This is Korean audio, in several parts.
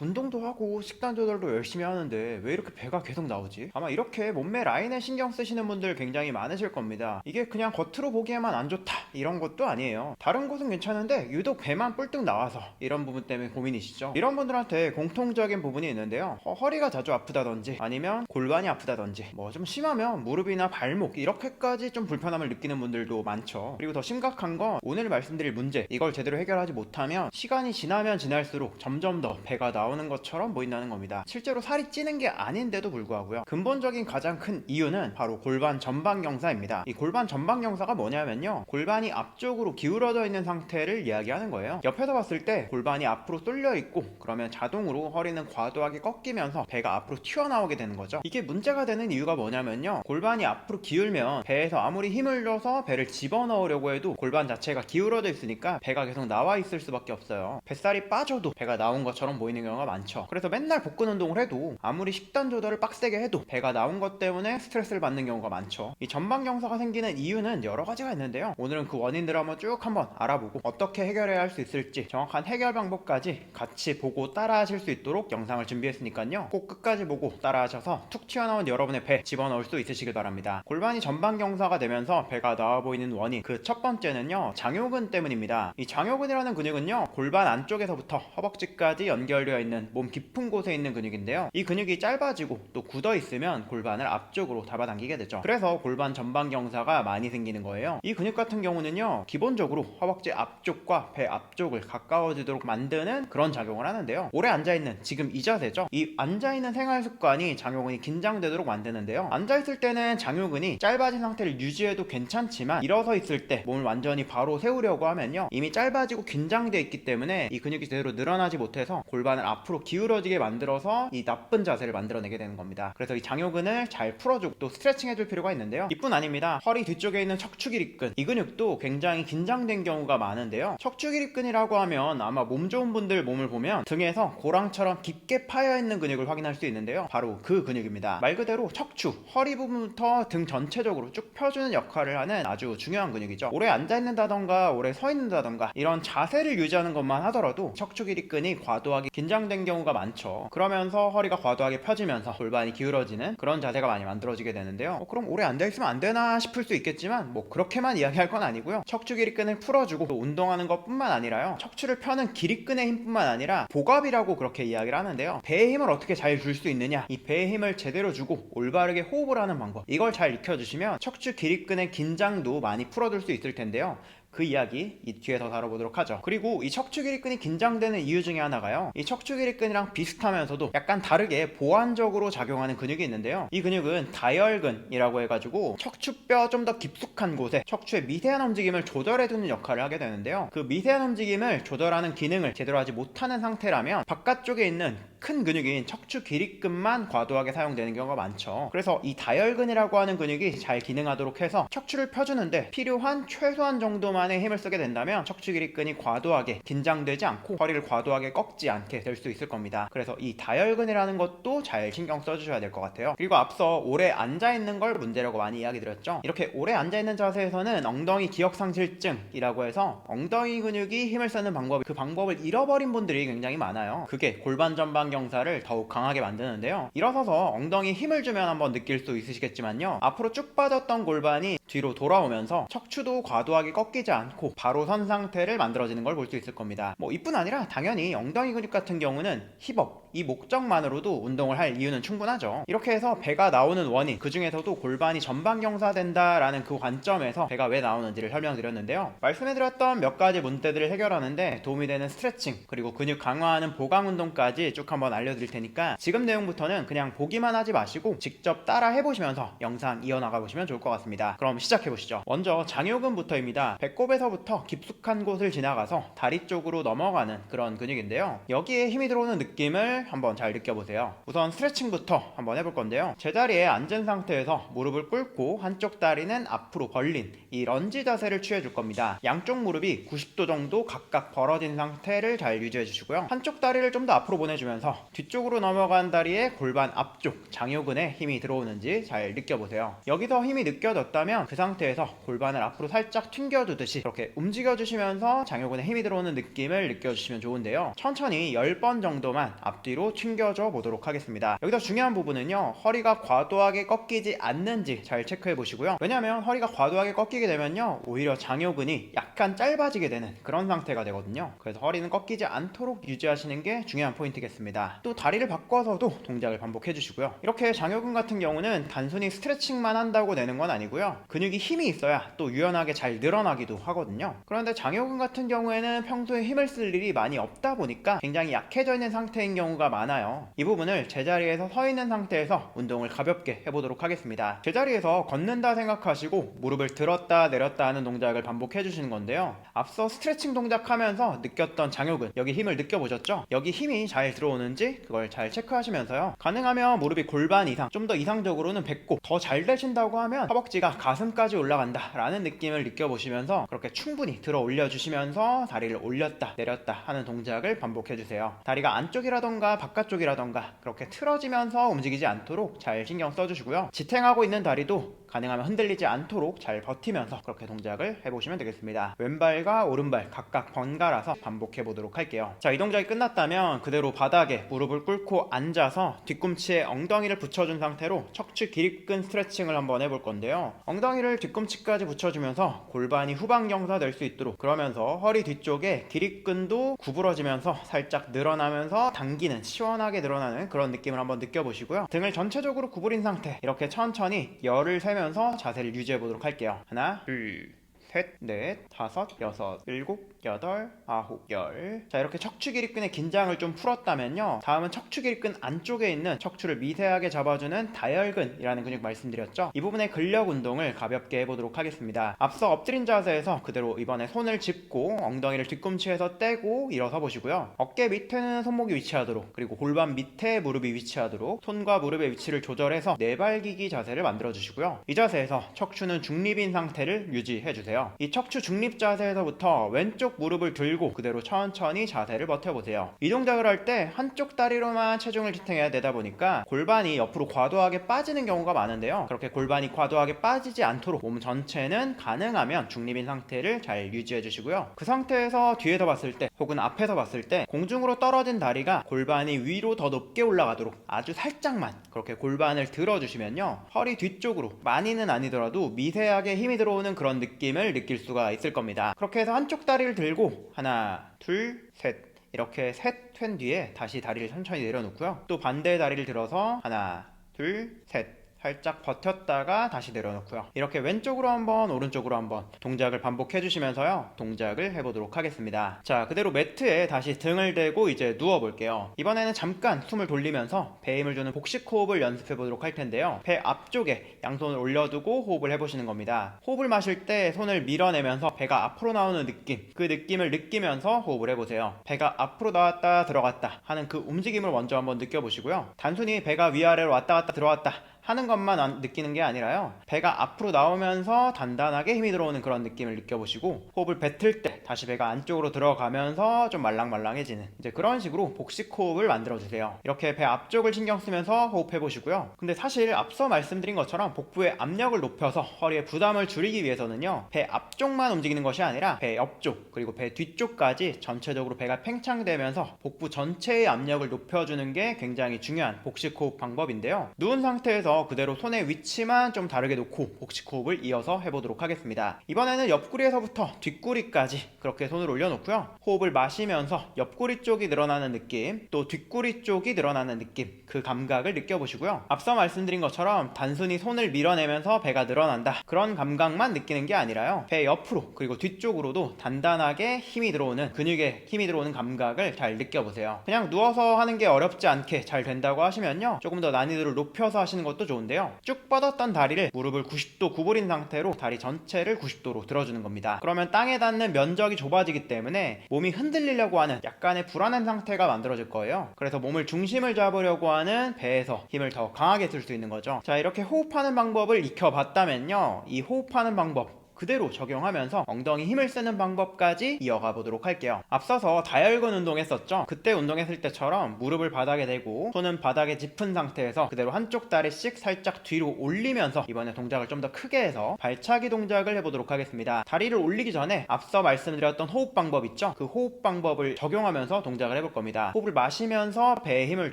운동도 하고 식단 조절도 열심히 하는데 왜 이렇게 배가 계속 나오지? 아마 이렇게 몸매 라인에 신경 쓰시는 분들 굉장히 많으실 겁니다. 이게 그냥 겉으로 보기에만 안 좋다 이런 것도 아니에요. 다른 곳은 괜찮은데 유독 배만 뿔뚝 나와서 이런 부분 때문에 고민이시죠? 이런 분들한테 공통적인 부분이 있는데요. 허, 허리가 자주 아프다든지 아니면 골반이 아프다든지 뭐 좀 심하면 무릎이나 발목 이렇게까지 좀 불편함을 느끼는 분들도 많죠. 그리고 더 심각한 건 오늘 말씀드릴 문제 이걸 제대로 해결하지 못하면 시간이 지나면 지날수록 점점 더 배가 나 오는 것처럼 보인다는 겁니다. 실제로 살이 찌는 게 아닌데도 불구하고요. 근본적인 가장 큰 이유는 바로 골반 전방 경사입니다. 이 골반 전방 경사가 뭐냐면요. 골반이 앞쪽으로 기울어져 있는 상태를 이야기하는 거예요. 옆에서 봤을 때 골반이 앞으로 쏠려 있고 그러면 자동으로 허리는 과도하게 꺾이면서 배가 앞으로 튀어나오게 되는 거죠. 이게 문제가 되는 이유가 뭐냐면요. 골반이 앞으로 기울면 배에서 아무리 힘을 줘서 배를 집어넣으려고 해도 골반 자체가 기울어져 있으니까 배가 계속 나와 있을 수밖에 없어요. 뱃살이 빠져도 배가 나온 것처럼 보이는 경우 가 많죠. 그래서 맨날 복근 운동을 해도 아무리 식단 조절을 빡세게 해도 배가 나온 것 때문에 스트레스를 받는 경우가 많죠. 이 전방 경사가 생기는 이유는 여러 가지가 있는데요. 오늘은 그 원인들을 한번 쭉 한번 알아보고 어떻게 해결해야 할 수 있을지 정확한 해결 방법까지 같이 보고 따라하실 수 있도록 영상을 준비했으니까요. 꼭 끝까지 보고 따라하셔서 툭 튀어나온 여러분의 배 집어넣을 수 있으시길 바랍니다. 골반이 전방 경사가 되면서 배가 나와 보이는 원인 그 첫 번째는요. 장요근 때문입니다. 이 장요근이라는 근육은요. 골반 안쪽에서부터 허벅지까지 연결되어 있는 몸 깊은 곳에 있는 근육인데요. 이 근육이 짧아지고 또 굳어 있으면 골반을 앞쪽으로 잡아당기게 되죠. 그래서 골반 전방 경사가 많이 생기는 거예요. 이 근육 같은 경우는요. 기본적으로 허벅지 앞쪽과 배 앞쪽을 가까워지도록 만드는 그런 작용을 하는데요. 오래 앉아 있는 지금 이 자세죠. 이 앉아 있는 생활 습관이 장요근이 긴장되도록 만드는데요. 앉아 있을 때는 장요근이 짧아진 상태를 유지해도 괜찮지만 일어서 있을 때 몸을 완전히 바로 세우려고 하면요. 이미 짧아지고 긴장돼 있기 때문에 이 근육이 제대로 늘어나지 못해서 골반을 앞 으로 기울어지게 만들어서 이 나쁜 자세를 만들어내게 되는 겁니다. 그래서 이 장요근을 잘 풀어주고 또 스트레칭 해줄 필요가 있는데요. 이뿐 아닙니다. 허리 뒤쪽에 있는 척추기립근 이 근육도 굉장히 긴장된 경우가 많은데요. 척추기립근이라고 하면 아마 몸 좋은 분들 몸을 보면 등에서 고랑처럼 깊게 파여 있는 근육을 확인할 수 있는데요. 바로 그 근육입니다. 말 그대로 척추, 허리 부분부터 등 전체적으로 쭉 펴주는 역할을 하는 아주 중요한 근육이죠. 오래 앉아 있는다던가 오래 서 있는다던가 이런 자세를 유지하는 것만 하더라도 척추기립근이 과도하게 긴장 된 경우가 많죠. 그러면서 허리가 과도하게 펴지면서 골반이 기울어지는 그런 자세가 많이 만들어지게 되는데요. 어, 그럼 오래 앉아 있으면 안 되나 싶을 수 있겠지만 뭐 그렇게만 이야기할 건 아니고요. 척추 기립근을 풀어주고 또 운동하는 것뿐만 아니라요. 척추를 펴는 기립근의 힘뿐만 아니라 복압이라고 그렇게 이야기를 하는데요. 배의 힘을 어떻게 잘 줄 수 있느냐? 이 배의 힘을 제대로 주고 올바르게 호흡을 하는 방법. 이걸 잘 익혀주시면 척추 기립근의 긴장도 많이 풀어줄 수 있을 텐데요. 그 이야기 이 뒤에서 다뤄보도록 하죠. 그리고 이 척추기립근이 긴장되는 이유 중에 하나가요. 이 척추기립근이랑 비슷하면서도 약간 다르게 보완적으로 작용하는 근육이 있는데요. 이 근육은 다혈근이라고 해가지고 척추뼈 좀 더 깊숙한 곳에 척추의 미세한 움직임을 조절해주는 역할을 하게 되는데요. 그 미세한 움직임을 조절하는 기능을 제대로 하지 못하는 상태라면 바깥쪽에 있는 큰 근육인 척추 기립근만 과도하게 사용되는 경우가 많죠. 그래서 이 다혈근이라고 하는 근육이 잘 기능하도록 해서 척추를 펴주는데 필요한 최소한 정도만의 힘을 쓰게 된다면 척추 기립근이 과도하게 긴장되지 않고 허리를 과도하게 꺾지 않게 될 수 있을 겁니다. 그래서 이 다혈근이라는 것도 잘 신경 써주셔야 될 것 같아요. 그리고 앞서 오래 앉아 있는 걸 문제라고 많이 이야기 드렸죠. 이렇게 오래 앉아 있는 자세에서는 엉덩이 기억상실증이라고 해서 엉덩이 근육이 힘을 쓰는 방법, 그 방법을 잃어버린 분들이 굉장히 많아요. 그게 골반 전방 경사를 더욱 강하게 만드는데요. 일어서서 엉덩이 힘을 주면 한번 느낄 수 있으시겠지만요. 앞으로 쭉 빠졌던 골반이 뒤로 돌아오면서 척추도 과도하게 꺾이지 않고 바로 선 상태를 만들어지는 걸 볼 수 있을 겁니다. 뭐 이뿐 아니라 당연히 엉덩이 근육 같은 경우는 힙업 이 목적만으로도 운동을 할 이유는 충분하죠. 이렇게 해서 배가 나오는 원인 그 중에서도 골반이 전방 경사된다라는 그 관점에서 배가 왜 나오는지를 설명드렸는데요. 말씀해드렸던 몇 가지 문제들을 해결하는데 도움이 되는 스트레칭 그리고 근육 강화하는 보강 운동까지 쭉 한번 알려드릴 테니까 지금 내용부터는 그냥 보기만 하지 마시고 직접 따라 해보시면서 영상 이어나가 보시면 좋을 것 같습니다. 그럼 시작해 보시죠. 먼저 장요근부터입니다. 배꼽에서부터 깊숙한 곳을 지나가서 다리 쪽으로 넘어가는 그런 근육인데요. 여기에 힘이 들어오는 느낌을 한번 잘 느껴보세요. 우선 스트레칭부터 한번 해볼 건데요. 제자리에 앉은 상태에서 무릎을 꿇고 한쪽 다리는 앞으로 벌린 이 런지 자세를 취해 줄 겁니다. 양쪽 무릎이 90도 정도 각각 벌어진 상태를 잘 유지해 주시고요. 한쪽 다리를 좀 더 앞으로 보내주면서 뒤쪽으로 넘어간 다리에 골반 앞쪽 장요근에 힘이 들어오는지 잘 느껴보세요. 여기서 힘이 느껴졌다면 그 상태에서 골반을 앞으로 살짝 튕겨주듯이 이렇게 움직여주시면서 장요근에 힘이 들어오는 느낌을 느껴주시면 좋은데요. 천천히 10번 정도만 앞뒤 앞뒤로 튕겨줘 보도록 하겠습니다. 여기서 중요한 부분은요. 허리가 과도하게 꺾이지 않는지 잘 체크해 보시고요. 왜냐하면 허리가 과도하게 꺾이게 되면요. 오히려 장요근이 약간 짧아지게 되는 그런 상태가 되거든요. 그래서 허리는 꺾이지 않도록 유지하시는 게 중요한 포인트겠습니다. 또 다리를 바꿔서도 동작을 반복해 주시고요. 이렇게 장요근 같은 경우는 단순히 스트레칭만 한다고 되는 건 아니고요. 근육이 힘이 있어야 또 유연하게 잘 늘어나기도 하거든요. 그런데 장요근 같은 경우에는 평소에 힘을 쓸 일이 많이 없다 보니까 굉장히 약해져 있는 상태인 경우가 많아요. 이 부분을 제자리에서 서 있는 상태에서 운동을 가볍게 해보도록 하겠습니다. 제자리에서 걷는다 생각하시고 무릎을 들었다 내렸다 하는 동작을 반복해 주시는 건데요. 앞서 스트레칭 동작 하면서 느꼈던 장요근 여기 힘을 느껴보셨죠? 여기 힘이 잘 들어오는지 그걸 잘 체크하시면서요. 가능하면 무릎이 골반 이상 좀 더 이상적으로는 배꼽 더잘 되신다고 하면 허벅지가 가슴 까지 올라간다 라는 느낌을 느껴보시면서 그렇게 충분히 들어 올려주시면서 다리를 올렸다 내렸다 하는 동작을 반복해 주세요. 다리가 안쪽이라던가 바깥쪽이라던가 그렇게 틀어지면서 움직이지 않도록 잘 신경 써주시고요. 지탱하고 있는 다리도 가능하면 흔들리지 않도록 잘 버티면서 그렇게 동작을 해보시면 되겠습니다. 왼발과 오른발 각각 번갈아서 반복해 보도록 할게요. 자, 이 동작이 끝났다면 그대로 바닥에 무릎을 꿇고 앉아서 뒤꿈치에 엉덩이를 붙여준 상태로 척추 기립근 스트레칭을 한번 해볼 건데요. 엉덩이를 뒤꿈치까지 붙여주면서 골반이 후방경사 될 수 있도록 그러면서 허리 뒤쪽에 기립근도 구부러지면서 살짝 늘어나면서 당기는 시원하게 늘어나는 그런 느낌을 한번 느껴보시고요. 등을 전체적으로 구부린 상태 이렇게 천천히 열을 세면 서 자세를 유지해 보도록 할게요. 하나, 둘, 셋, 넷, 다섯, 여섯, 일곱, 여덟, 아홉, 열. 자, 이렇게 척추 기립근의 긴장을 좀 풀었다면요. 다음은 척추 기립근 안쪽에 있는 척추를 미세하게 잡아주는 다혈근이라는 근육 말씀드렸죠. 이 부분의 근력 운동을 가볍게 해보도록 하겠습니다. 앞서 엎드린 자세에서 그대로 이번에 손을 짚고 엉덩이를 뒤꿈치에서 떼고 일어서 보시고요. 어깨 밑에는 손목이 위치하도록 그리고 골반 밑에 무릎이 위치하도록 손과 무릎의 위치를 조절해서 네발기기 자세를 만들어 주시고요. 이 자세에서 척추는 중립인 상태를 유지해 주세요. 이 척추 중립 자세에서부터 왼쪽 무릎을 들고 그대로 천천히 자세를 버텨보세요. 이 동작을 할 때 한쪽 다리로만 체중을 지탱해야 되다 보니까 골반이 옆으로 과도하게 빠지는 경우가 많은데요. 그렇게 골반이 과도하게 빠지지 않도록 몸 전체는 가능하면 중립인 상태를 잘 유지해 주시고요. 그 상태에서 뒤에서 봤을 때 혹은 앞에서 봤을 때 공중으로 떨어진 다리가 골반이 위로 더 높게 올라가도록 아주 살짝만 그렇게 골반을 들어주시면요. 허리 뒤쪽으로 많이는 아니더라도 미세하게 힘이 들어오는 그런 느낌을 느낄 수가 있을 겁니다. 그렇게 해서 한쪽 다리를 들고 하나, 둘, 셋 이렇게 셋 된 뒤에 다시 다리를 천천히 내려놓고요. 또 반대 다리를 들어서 하나, 둘, 셋 살짝 버텼다가 다시 내려놓고요. 이렇게 왼쪽으로 한번 오른쪽으로 한번 동작을 반복해 주시면서요. 동작을 해보도록 하겠습니다. 자 그대로 매트에 다시 등을 대고 이제 누워 볼게요. 이번에는 잠깐 숨을 돌리면서 배 힘을 주는 복식 호흡을 연습해 보도록 할 텐데요. 배 앞쪽에 양손을 올려두고 호흡을 해보시는 겁니다. 호흡을 마실 때 손을 밀어내면서 배가 앞으로 나오는 느낌 그 느낌을 느끼면서 호흡을 해보세요. 배가 앞으로 나왔다 들어갔다 하는 그 움직임을 먼저 한번 느껴보시고요. 단순히 배가 위아래로 왔다 갔다 들어왔다 하는 것만 안- 느끼는 게 아니라요. 배가 앞으로 나오면서 단단하게 힘이 들어오는 그런 느낌을 느껴보시고 호흡을 뱉을 때 다시 배가 안쪽으로 들어가면서 좀 말랑말랑해지는 이제 그런 식으로 복식 호흡을 만들어 주세요. 이렇게 배 앞쪽을 신경 쓰면서 호흡해 보시고요. 근데 사실 앞서 말씀드린 것처럼 복부의 압력을 높여서 허리에 부담을 줄이기 위해서는요. 배 앞쪽만 움직이는 것이 아니라 배 옆쪽 그리고 배 뒤쪽까지 전체적으로 배가 팽창되면서 복부 전체의 압력을 높여주는 게 굉장히 중요한 복식 호흡 방법인데요. 누운 상태에서 그대로 손의 위치만 좀 다르게 놓고 복식 호흡을 이어서 해보도록 하겠습니다. 이번에는 옆구리에서부터 뒷구리까지 그렇게 손을 올려놓고요. 호흡을 마시면서 옆구리 쪽이 늘어나는 느낌, 또 뒷구리 쪽이 늘어나는 느낌, 그 감각을 느껴보시고요. 앞서 말씀드린 것처럼 단순히 손을 밀어내면서 배가 늘어난다. 그런 감각만 느끼는 게 아니라요. 배 옆으로 그리고 뒤쪽으로도 단단하게 힘이 들어오는 근육에 힘이 들어오는 감각을 잘 느껴보세요. 그냥 누워서 하는 게 어렵지 않게 잘 된다고 하시면요. 조금 더 난이도를 높여서 하시는 것도 좋은데요. 쭉 뻗었던 다리를 무릎을 90도 구부린 상태로 다리 전체를 90도로 들어주는 겁니다. 그러면 땅에 닿는 면적이 좁아지기 때문에 몸이 흔들리려고 하는 약간의 불안한 상태가 만들어질 거예요. 그래서 몸을 중심을 잡으려고 하는 배에서 힘을 더 강하게 쓸 수 있는 거죠. 자, 이렇게 호흡하는 방법을 익혀봤다면요. 이 호흡하는 방법 그대로 적용하면서 엉덩이 힘을 쓰는 방법까지 이어가 보도록 할게요. 앞서서 다혈근 운동했었죠? 그때 운동했을 때처럼 무릎을 바닥에 대고 손은 바닥에 짚은 상태에서 그대로 한쪽 다리씩 살짝 뒤로 올리면서 이번에 동작을 좀 더 크게 해서 발차기 동작을 해보도록 하겠습니다. 다리를 올리기 전에 앞서 말씀드렸던 호흡 방법 있죠? 그 호흡 방법을 적용하면서 동작을 해볼 겁니다. 호흡을 마시면서 배에 힘을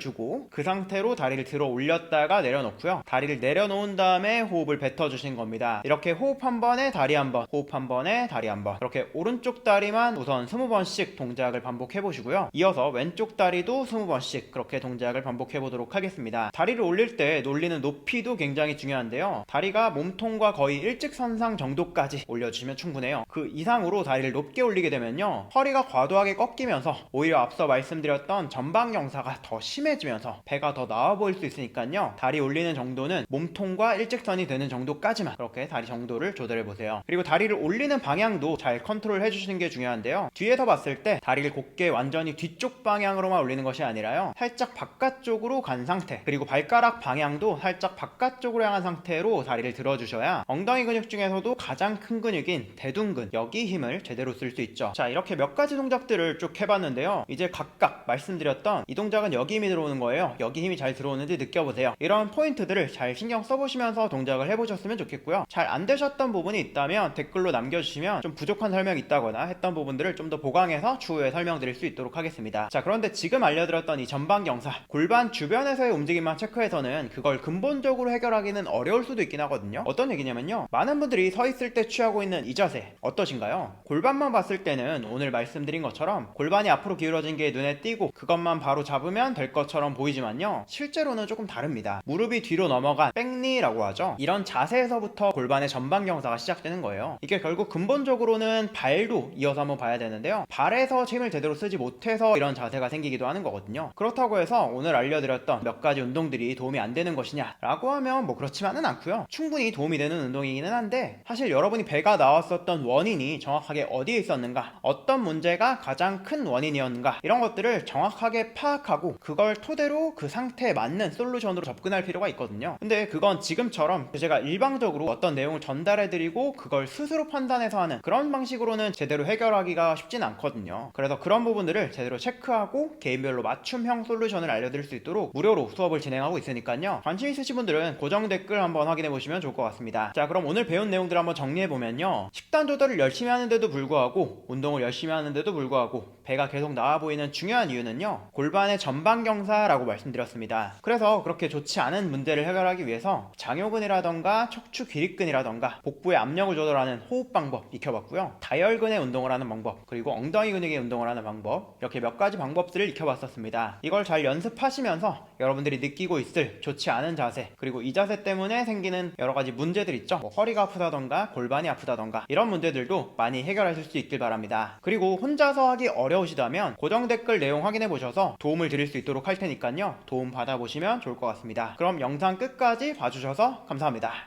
주고 그 상태로 다리를 들어 올렸다가 내려놓고요. 다리를 내려놓은 다음에 호흡을 뱉어주신 겁니다. 이렇게 호흡 한 번에 다리 한 번, 호흡 한 번에 다리 한 번. 이렇게 오른쪽 다리만 우선 20번씩 동작을 반복해 보시고요. 이어서 왼쪽 다리도 20번씩 그렇게 동작을 반복해 보도록 하겠습니다. 다리를 올릴 때 놀리는 높이도 굉장히 중요한데요. 다리가 몸통과 거의 일직선상 정도까지 올려주시면 충분해요. 그 이상으로 다리를 높게 올리게 되면요. 허리가 과도하게 꺾이면서 오히려 앞서 말씀드렸던 전방 경사가 더 심해지면서 배가 더 나와 보일 수 있으니까요. 다리 올리는 정도는 몸통과 일직선이 되는 정도까지만 그렇게 다리 정도를 조절해 보세요. 그리고 다리를 올리는 방향도 잘 컨트롤 해주시는 게 중요한데요. 뒤에서 봤을 때 다리를 곧게 완전히 뒤쪽 방향으로만 올리는 것이 아니라요. 살짝 바깥쪽으로 간 상태 그리고 발가락 방향도 살짝 바깥쪽으로 향한 상태로 다리를 들어주셔야 엉덩이 근육 중에서도 가장 큰 근육인 대둔근 여기 힘을 제대로 쓸 수 있죠. 자 이렇게 몇 가지 동작들을 쭉 해봤는데요. 이제 각각 말씀드렸던 이 동작은 여기 힘이 들어오는 거예요. 여기 힘이 잘 들어오는지 느껴보세요. 이런 포인트들을 잘 신경 써보시면서 동작을 해보셨으면 좋겠고요. 잘 안 되셨던 부분이 있다면 댓글로 남겨주시면 좀 부족한 설명이 있다거나 했던 부분들을 좀 더 보강해서 추후에 설명드릴 수 있도록 하겠습니다. 자 그런데 지금 알려드렸던 이 전방 경사 골반 주변에서의 움직임만 체크해서는 그걸 근본적으로 해결하기는 어려울 수도 있긴 하거든요. 어떤 얘기냐면요. 많은 분들이 서 있을 때 취하고 있는 이 자세 어떠신가요? 골반만 봤을 때는 오늘 말씀드린 것처럼 골반이 앞으로 기울어진 게 눈에 띄고 그것만 바로 잡으면 될 것처럼 보이지만요. 실제로는 조금 다릅니다. 무릎이 뒤로 넘어간 백리라고 하죠. 이런 자세에서부터 골반의 전방 경사가 시작되는 거예요. 이게 결국 근본적으로는 발도 이어서 한번 봐야 되는데요. 발에서 힘을 제대로 쓰지 못해서 이런 자세가 생기기도 하는 거거든요. 그렇다고 해서 오늘 알려드렸던 몇 가지 운동들이 도움이 안 되는 것이냐라고 하면 뭐 그렇지만은 않고요. 충분히 도움이 되는 운동이기는 한데 사실 여러분이 배가 나왔었던 원인이 정확하게 어디에 있었는가, 어떤 문제가 가장 큰 원인이었는가 이런 것들을 정확하게 파악하고 그걸 토대로 그 상태에 맞는 솔루션으로 접근할 필요가 있거든요. 근데 그건 지금처럼 제가 일방적으로 어떤 내용을 전달해드리고 그걸 스스로 판단해서 하는 그런 방식으로는 제대로 해결하기가 쉽진 않거든요. 그래서 그런 부분들을 제대로 체크하고 개인별로 맞춤형 솔루션을 알려드릴 수 있도록 무료로 수업을 진행하고 있으니까요. 관심 있으신 분들은 고정 댓글 한번 확인해 보시면 좋을 것 같습니다. 자, 그럼 오늘 배운 내용들 한번 정리해 보면요. 식단 조절을 열심히 하는데도 불구하고 운동을 열심히 하는데도 불구하고 배가 계속 나와 보이는 중요한 이유는요. 골반의 전방 경사라고 말씀드렸습니다. 그래서 그렇게 좋지 않은 문제를 해결하기 위해서 장요근이라던가 척추 기립근이라던가 복부의 압력을 조절하는 호흡 방법 익혀봤고요. 다혈근의 운동을 하는 방법 그리고 엉덩이 근육의 운동을 하는 방법 이렇게 몇 가지 방법들을 익혀봤었습니다. 이걸 잘 연습하시면서 여러분들이 느끼고 있을 좋지 않은 자세 그리고 이 자세 때문에 생기는 여러 가지 문제들 있죠. 뭐 허리가 아프다던가 골반이 아프다던가 이런 문제들도 많이 해결하실 수 있길 바랍니다. 그리고 혼자서 하기 어려우시다면 고정 댓글 내용 확인해 보셔서 도움을 드릴 수 있도록 할 테니까요. 도움 받아보시면 좋을 것 같습니다. 그럼 영상 끝까지 봐주셔서 감사합니다.